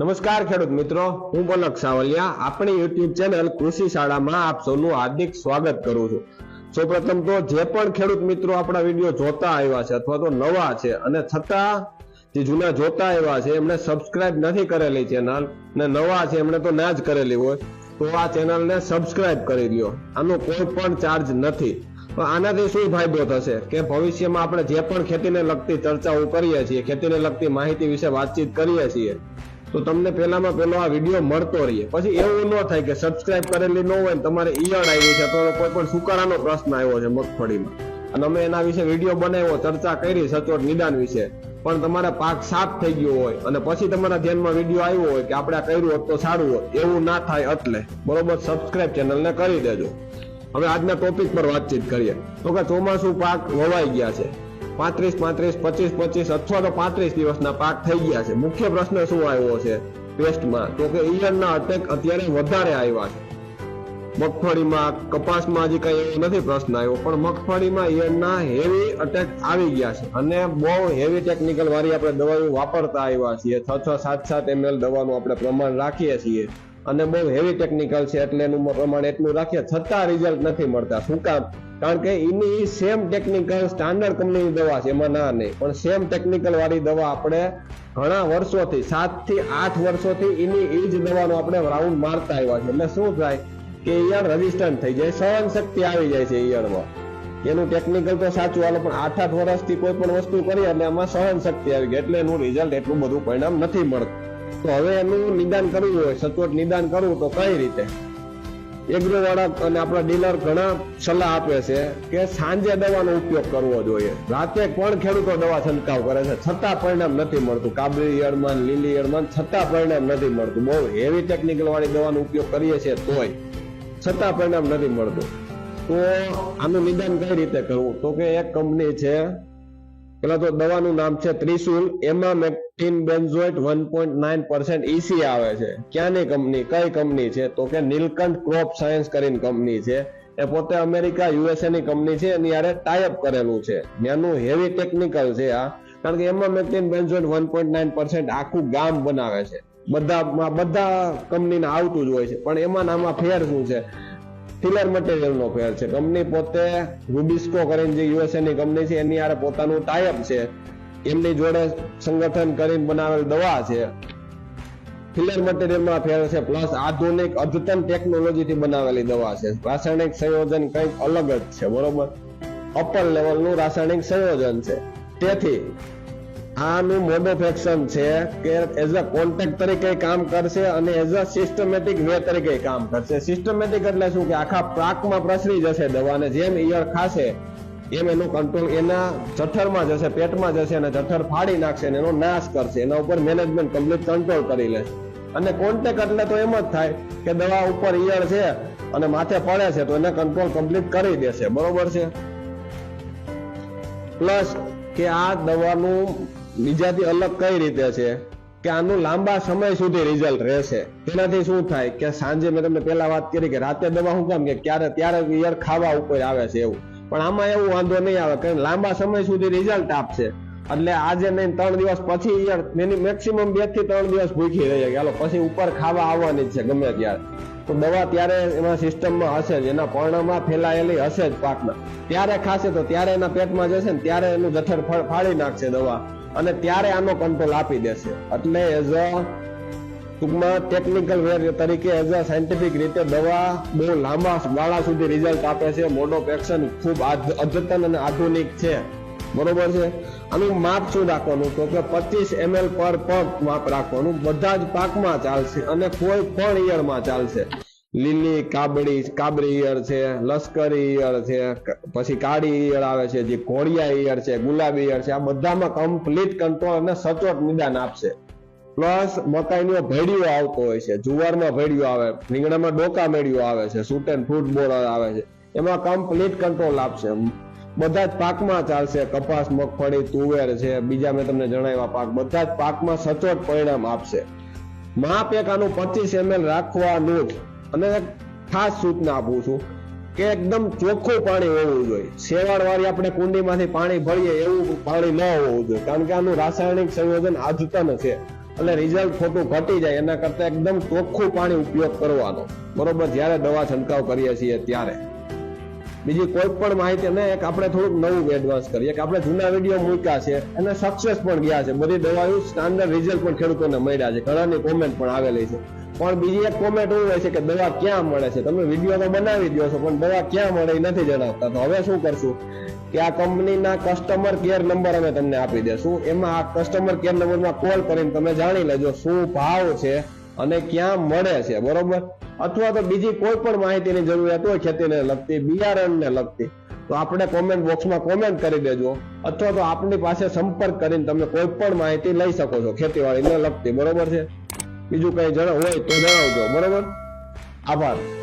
નમસ્કાર ખેડૂત મિત્રો, હું પલક સાવલિયા. આપણી યુટ્યુબ ચેનલ કૃષિ શાળામાં આપ સૌનું હાર્દિક સ્વાગત કરું છું. સૌપ્રથમ તો જે પણ ખેડૂત મિત્રો આપણા વીડિયો જોતા આવ્યા છે અથવા તો નવા છે, અને છતાં જે જૂના જોતા આવ્યા છે, એમણે સબસ્ક્રાઇબ નથી કરેલી ચેનલ ને નવા છે એમણે તો ના જ કરેલી હોય, તો આ ચેનલને સબસ્ક્રાઇબ કરી લ્યો. આનો કોઈ પણ ચાર્જ નથી. આનાથી શું ફાયદો થશે? કે ભવિષ્યમાં આપણે જે પણ ખેતીને લગતી ચર્ચાઓ કરીએ છીએ, ખેતીને લગતી માહિતી વિશે વાતચીત કરીએ છીએ તો તમને પહેલામાં પહેલો આ વીડિયો મળતો રહીએ. પછી એવું ન થાય કે સબસ્ક્રાઇબ કરેલી ન હોય તમારે ઈયળ આવી છે, તો કોઈ પણ સુકારાનો પ્રશ્ન આવ્યો છે મગફળીમાં. અને અમે એના વિશે વીડિયો બનાવ્યો, ચર્ચા કરી, સચોટ નિદાન વિશે. પણ તમારા પાક સાફ થઈ ગયો હોય અને પછી તમારા ધ્યાનમાં વીડિયો આવ્યો હોય કે આપણે આ કર્યું હોત તો સારું હોત, એવું ના થાય એટલે બરોબર સબસ્ક્રાઇબ ચેનલને કરી દેજો. હવે આજના ટોપિક પર વાતચીત કરીએ. તો કે ચોમાસું પાક વવાઈ ગયા છે. પાંત્રીસ પાંત્રીસ, પચીસ પચીસ અથવા તો પાંત્રીસ દિવસના પાક થઈ ગયા છે. મુખ્ય પ્રશ્ન શું આવ્યો છે? ટેસ્ટમાં તો કે ઈયળના અટેક અત્યારે વધારે આવ્યા છે. મગફળીમાં, કપાસમાં હજી કઈ એવો નથી પ્રશ્ન આવ્યો, પણ મગફળીમાં ઈયળના હેવી અટેક આવી ગયા છે. અને બહુ હેવી ટેકનિકલ વાળી આપણે દવાઓ વાપરતા આવ્યા છીએ. છ છ, સાત સાત એમએલ દવાનું આપણે પ્રમાણ રાખીએ છીએ. અને બહુ હેવી ટેકનિકલ છે એટલે એનું પ્રમાણ એટલું રાખીએ. છતાં રિઝલ્ટ નથી મળતા. શું કામ? કારણ કે એની સેમ ટેકનિકલ સ્ટાન્ડર્ડ કંપનીની દવા છે. એમાં ના નહીં. પણ સેમ ટેકનિકલ વાળી દવા આપણે ઘણા વર્ષોથી સાતથી આઠ વર્ષોથી એની એ જ દવાનો આપણે રાઉન્ડ મારતા આવ્યા છે. એટલે શું થાય કે ઈયળ રજીસ્ટન્ટ થઈ જાય. સહન શક્તિ આવી જાય છે ઈયળમાં એનું ટેકનિકલ તો સાચું, હાલે, પણ આઠ આઠ વર્ષથી કોઈ પણ વસ્તુ કરી એટલે એમાં સહન શક્તિ આવી ગઈ. એટલે એનું રિઝલ્ટ એટલું બધું પરિણામ નથી મળતું. તો હવે એનું નિદાન કરવું હોય, સચોટ નિદાન કરવું તો કઈ રીતે? એગ્રો વાળા અને આપણા ડીલર ઘણા સલાહ આપે છે કે સાંજે દવાનો ઉપયોગ કરવો જોઈએ. રાતે પણ ખેડૂતો દવા છંટકાવ કરે છે? છતાં પરિણામ નથી મળતું. કાબરી ઈયળમાં લીલી ઈયળમાં છતાં પરિણામ નથી મળતું. બહુ હેવી ટેકનિકલ વાળી દવાનો ઉપયોગ કરીએ છીએ તોય છતાં પરિણામ નથી મળતું. તો આનું નિદાન કઈ રીતે કરવું? તો કે એક કંપની છે પેલા તો દવાનું નામ છે ત્રિશુલ. એમાં mectin benzoate one point nine percent EC આવે છે. ક્યાંની કંપની? કઈ કંપની છે? તો કે નીલકંઠ ક્રોપ સાયન્સ કરીને કંપની છે. એ પોતે અમેરિકા યુએસએ ની કંપની છે. એની યારે ટાઈઅપ કરેલું છે. ત્યાંનું હેવી ટેકનિકલ છે આ. કારણ કે એમાં mectin benzoate one point nine percent આખું ગામ બનાવે છે. બધા બધા કંપનીને આવતું જ હોય છે. પણ એમાં નામાં ફેર શું છે? ફિલર મટીરિયલ નો ફેર છે. કંપની પોતે રૂબિસ્કો કરીને જે યુએસએ ની કંપની છે, એની આરે પોતાનું ટાઈઅપ છે. એમની જોડે સંગઠન કરીને બનાવેલ દવા છે. ફિલર મટીરિયલમાં ફેર છે પ્લસ આધુનિક અદ્યતન ટેકનોલોજીથી બનાવેલી દવા છે. રાસાયણિક સંયોજન કંઈક અલગ જ છે, બરોબર? અપર લેવલનું રાસાયણિક સંયોજન છે. તેથી આનું મોડોફેક્શન છે કે એઝ અ કોન્ટેક્ટ તરીકે કામ કરશે અને એઝ અ સિસ્ટમેટિક વે તરીકે કામ કરશે. સિસ્ટમેટિક એટલે શું કે આખા પ્રાકમાં પ્રસરી જશે દવાને, જેમ ઈયળ ખાશે, એમ એનું કંટ્રોલ એના જઠરમાં જશે, પેટમાં જશે અને જઠર ફાડી નાખશે અને એનો નાશ કરશે. એના ઉપર મેનેજમેન્ટ કમ્પ્લીટ કંટ્રોલ કરી લેશે અને કોન્ટેક્ટ એટલે તો એમ જ થાય કે દવા ઉપર ઈયળ છે અને માથે પડે છે તો એને કંટ્રોલ કમ્પ્લીટ કરી દેશે. બરોબર છે? પ્લસ કે આ દવાનું બીજાથી અલગ કઈ રીતે છે? કે આનું લાંબા સમય સુધી રિઝલ્ટ રહેશે. તેનાથી શું થાય? કે સાંજે મેં તમને પહેલા વાત કરી કે રાતે દવા હું કામ કે ક્યારે ત્યારે ઈયર ખાવા ઉપર આવે છે એવું. પણ આમાં એવું વાંધો નહીં આવે કે લાંબા સમય સુધી રિઝલ્ટ આપશે. એટલે આજે નહીં, ત્રણ દિવસ પછી ઈયર એની મેક્સિમમ બેથી ત્રણ દિવસ ભૂખી રહી ચાલો પછી ઉપર ખાવા આવવાની જ છે ગમે ત્યારે. તો દવા ત્યારે એમાં સિસ્ટમમાં હશે જ, એના પર્ણમાં ફેલાયેલી હશે જ પાકમાં ત્યારે ખાશે તો ત્યારે એના પેટમાં જશે ને ત્યારે એનું જઠર ફળ- નાખશે દવા. અને ત્યારે આનો કંટ્રોલ આપી દેશે. એટલે એઝ અ ટૂંકમાં ટેકનિકલ વે તરીકે એઝ અ સાયન્ટિફિક રીતે દવા બહુ લાંબા ગાળા સુધી રિઝલ્ટ આપે છે. મોડો પેક્શન ખૂબ આધ- અદ્યતન અને આધુનિક છે. બરોબર છે? આનું માપ શું રાખવાનું? તો કે પચીસ એમએલ પર પગ માપ રાખવાનું. બધા જ પાકમાં ચાલશે અને કોઈ પણ ઈયરમાં ચાલશે. લીલી કાબડી કાબરી ઈયળ છે, લશ્કરી ઈયળ છે, પછી કાળી ઈયળ આવે છે, જે ઘોડિયા ઈયળ છે, ગુલાબી ઈયળ છે, આ બધામાં કમ્પ્લીટ કંટ્રોલ અને સચોટ નિદાન આપશે. પ્લસ મકાઈનો ભેડિયો આવતો હોય છે જુવારમાં ભેડિયો આવે, રીંગણામાં ડોકા મેળ્યો આવે છે શૂટ એન્ડ ફ્રૂટ બોર આવે છે, એમાં કમ્પ્લીટ કંટ્રોલ આપશે. બધા જ પાકમાં ચાલશે, કપાસ, મગફળી, તુવેર છે, બીજા મેં તમને જણાવ્યા પાક, બધા જ પાકમાં સચોટ પરિણામ આપશે. માપ એક આનું પચીસ એમએલ રાખવાનું જ. અને ખાસ સૂચના આપું છું કે એકદમ ચોખ્ખું પાણી હોવું જોઈએ. શેવાળ વાળી આપણે કુંડીમાંથી પાણી ભરીએ એવું પાણી ન હોવું જોઈએ, કારણ કે આનું રાસાયણિક સંયોજન આધતન છે એટલે રિઝલ્ટ ખોટું ઘટી જાય, એના કરતા એકદમ ચોખ્ખું પાણી ઉપયોગ કરવાનો. બરોબર, જ્યારે દવા છંટકાવ કરીએ છીએ ત્યારે. બીજી કોઈ પણ માહિતી ને એક આપણે થોડુંક નવું એડવાન્સ કરીએ, કે આપણે જૂના વીડિયો મૂક્યા છે અને સક્સેસ પણ ગયા છે. બધી દવાઓ સ્ટાન્ડર્ડ રિઝલ્ટ પણ ખેડૂતોને મળ્યા છે. ઘણાની કોમેન્ટ પણ આવેલી છે. પણ બીજી એક કોમેન્ટ એવું હોય છે કે દવા ક્યાં મળે છે? તમે વીડિયો તો બનાવી દો છો, પણ દવા ક્યાં મળે નથી જણાવતા. તો હવે શું કરશું? કે આ કંપનીના કસ્ટમર કેર નંબર અમે તમને આપી દેશું. એમાં આ કસ્ટમર કેર નંબરમાં કોલ કરીને તમે જાણી લેજો શું ભાવ છે અને ક્યાં મળે છે, બરોબર? અથવા તો બીજી કોઈ પણ માહિતીની જરૂરિયાત હોય ખેતીને લગતી, બિયારણને લગતી, તો આપણે કોમેન્ટ બોક્સમાં કોમેન્ટ કરી દેજો. અથવા તો આપણી પાસે સંપર્ક કરીને તમે કોઈ પણ માહિતી લઈ શકો છો ખેતીવાડીને લગતી, બરોબર છે? બીજું કઈ જણાવ હોય તો જણાવજો. બરોબર? આભાર.